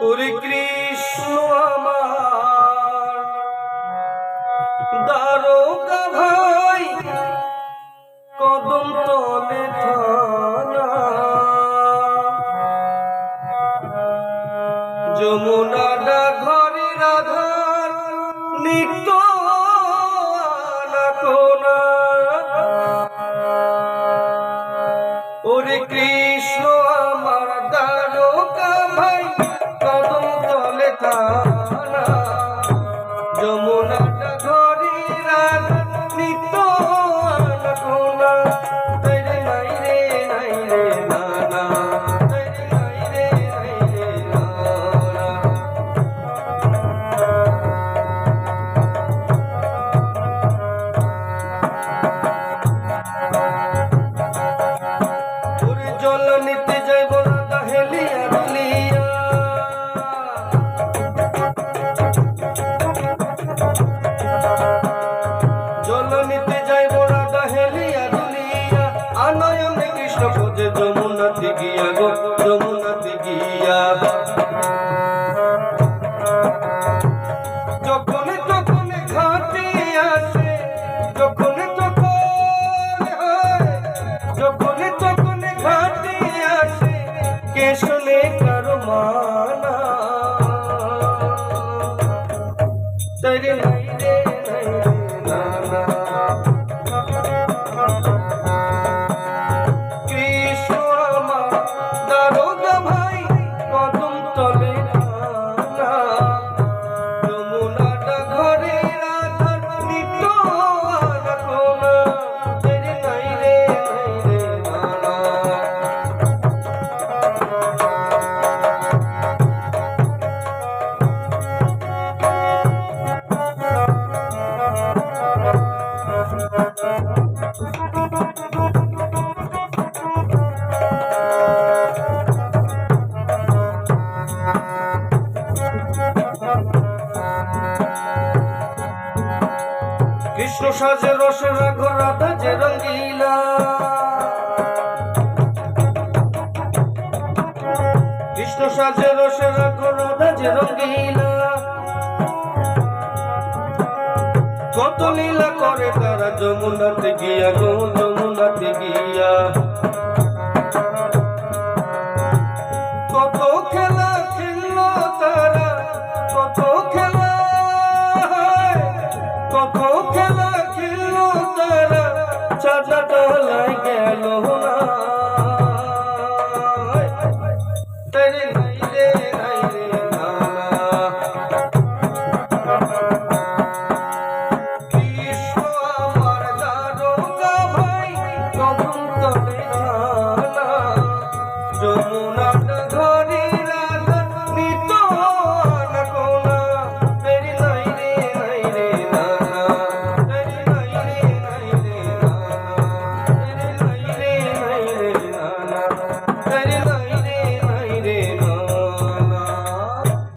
ওরে কৃষ্ণ আমার, দারোগা ভাই, কদম তলে থানা। যমুনা ঘরে রাধার নিত্য ওরে কৃষ্ণ আমার দ্বারকা ভাই যমুনাতে গিয়া। যখন তখন ঘাটে আসে, যখন তখন যখন তখন ঘাটে আসে, কে শুনে কারও মানা তাই কৃষ্ণ সাজে রসে রাঘ রাধা যে রঙ্গিলা। কৃষ্ণ সাজে রসে রাঘ রাধা যে রঙ্গিলা। কত লীলা করে তারা যমুনাতে গিয়া গো যমুনাতে গিয়া কত খেলা খেলল তারা খেলা কত খেলা খেলল তারা